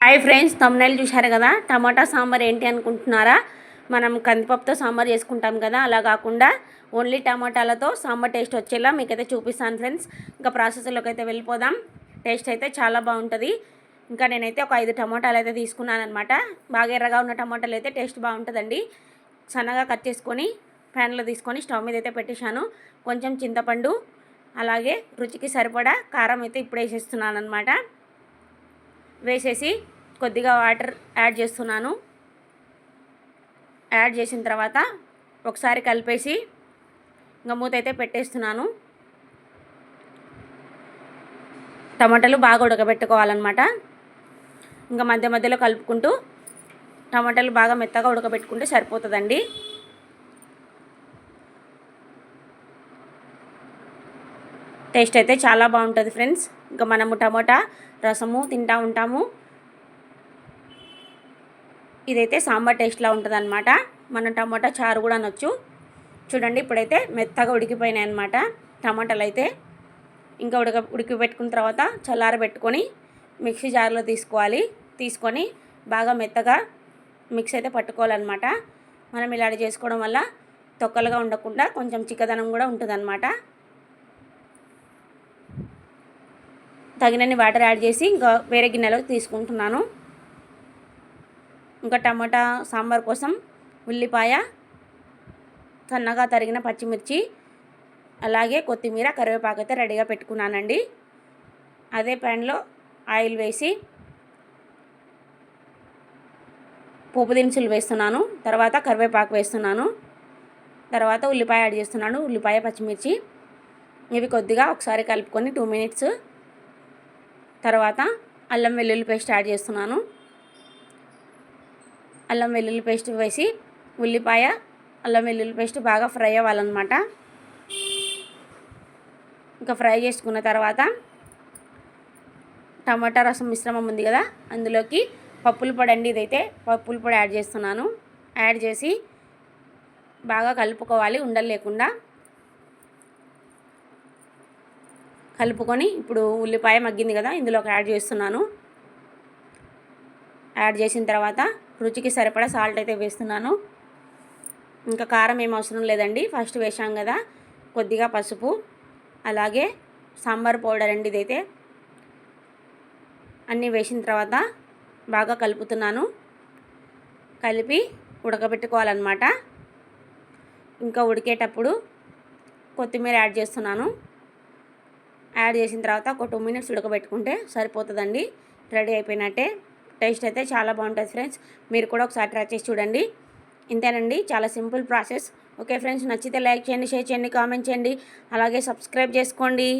Hi friends thumbnail చూశారు కదా? టమాటా సాంబార్ ఏంటి అనుకుంటున్నారా? మనం కందిపప్పుతో సాంబార్ చేసుకుంటాం కదా? అలా కాకుండా ఓన్లీ టమాటాలతో సాంబార్ టేస్ట్ వచ్చేలా మీకైతే చూపిస్తాను ఫ్రెండ్స్. ఇంకా ప్రాసెస్లోకి అయితే వెళ్ళిపోదాం. టేస్ట్ అయితే చాలా బాగుంటుంది. ఇంకా నేనైతే ఒక ఐదు టమాటాలు అయితే తీసుకున్నాను అనమాట బాగా ఎర్రగా ఉన్న టమాటాలు అయితే టేస్ట్ బాగుంటుందండి. సన్నగా కట్ చేసుకొని ఫ్యాన్లో తీసుకొని స్టవ్ మీద అయితే పెట్టేశాను. కొంచెం చింతపండు అలాగే రుచికి సరిపడా కారం అయితే ఇప్పుడు వేసేస్తున్నాను అనమాట వేసేసి కొద్దిగా వాటర్ యాడ్ చేస్తున్నాను. యాడ్ చేసిన తర్వాత ఒకసారి కలిపేసి ఇంకా మూత అయితే పెట్టేస్తున్నాను. టమాటాలు బాగా ఉడకబెట్టుకోవాలన్నమాట. ఇంకా మధ్య మధ్యలో కలుపుకుంటూ టమాటాలు బాగా మెత్తగా ఉడకబెట్టుకుంటే సరిపోతుందండి. టేస్ట్ అయితే చాలా బాగుంటుంది ఫ్రెండ్స్. ఇంకా మనము టమోటా రసము తింటూ ఉంటాము. ఇదైతే సాంబార్ టేస్ట్లా ఉంటుంది అనమాట మనం టమాటా చారు కూడా అనొచ్చు. చూడండి ఇప్పుడైతే మెత్తగా ఉడికిపోయినాయి అనమాట టమాటాలు అయితే ఇంకా ఉడక ఉడికి పెట్టుకున్న తర్వాత చల్లారబెట్టుకొని మిక్సీ జార్లో తీసుకోవాలి. తీసుకొని బాగా మెత్తగా మిక్స్ అయితే పట్టుకోవాలన్నమాట. మనం ఇలా చేసుకోవడం వల్ల తొక్కలుగా ఉండకుండా కొంచెం చిక్కదనం కూడా ఉంటుందన్నమాట. తగినన్ని వాటర్ యాడ్ చేసి ఇంకా వేరే గిన్నెలో తీసుకుంటున్నాను. ఇంకా టమాటా సాంబార్ కోసం ఉల్లిపాయ సన్నగా తరిగిన పచ్చిమిర్చి అలాగే కొత్తిమీర కరివేపాకు అయితే రెడీగా పెట్టుకున్నానండి. అదే ప్యాన్లో ఆయిల్ వేసి పోపు దినుసులు వేస్తున్నాను. తర్వాత కరివేపాకు వేస్తున్నాను. తర్వాత ఉల్లిపాయ యాడ్ చేస్తున్నాను. ఉల్లిపాయ పచ్చిమిర్చి ఇవి కొద్దిగా ఒకసారి కలుపుకొని టూ మినిట్స్ తర్వాత అల్లం వెల్లుల్లి పేస్ట్ యాడ్ చేస్తున్నాను. అల్లం వెల్లుల్లి పేస్ట్ వేసి ఉల్లిపాయ అల్లం వెల్లుల్లి పేస్ట్ బాగా ఫ్రై అవ్వాలన్నమాట. ఇంకా ఫ్రై చేసుకున్న తర్వాత టమాటా రసం మిశ్రమం ఉంది కదా అందులోకి పప్పుల పొడి అండి ఇదైతే. పప్పుల పొడి యాడ్ చేస్తున్నాను. యాడ్ చేసి బాగా కలుపుకోవాలి ఉండలు లేకుండా. కలుపుకొని ఇప్పుడు ఉల్లిపాయ మగ్గింది కదా ఇందులోకి యాడ్ చేస్తున్నాను. యాడ్ చేసిన తర్వాత రుచికి సరిపడా సాల్ట్ అయితే వేస్తున్నాను. ఇంకా కారం ఏం అవసరం లేదండి. ఫస్ట్ వేసాం కదా కొద్దిగా పసుపు అలాగే సాంబార్ పౌడర్ అండి ఇదైతే. అన్నీ వేసిన తర్వాత బాగా కలుపుతున్నాను. కలిపి ఉడకబెట్టుకోవాలన్నమాట. ఇంకా ఉడికేటప్పుడు కొత్తిమీర యాడ్ చేస్తున్నాను. యాడ్ చేసిన తర్వాత ఒక టూ మినిట్స్ ఉడకబెట్టుకుంటే సరిపోతుందండి. రెడీ అయిపోయినట్టే. టేస్ట్ అయితే చాలా బాగుంటుంది ఫ్రెండ్స్. మీరు కూడా ఒకసారి ట్రై చేసి చూడండి. ఇంతేనండి చాలా సింపుల్ ప్రాసెస్. ఓకే ఫ్రెండ్స్ నచ్చితే లైక్ చేయండి షేర్ చేయండి కామెంట్ చేయండి. అలాగే సబ్స్క్రైబ్ చేసుకోండి.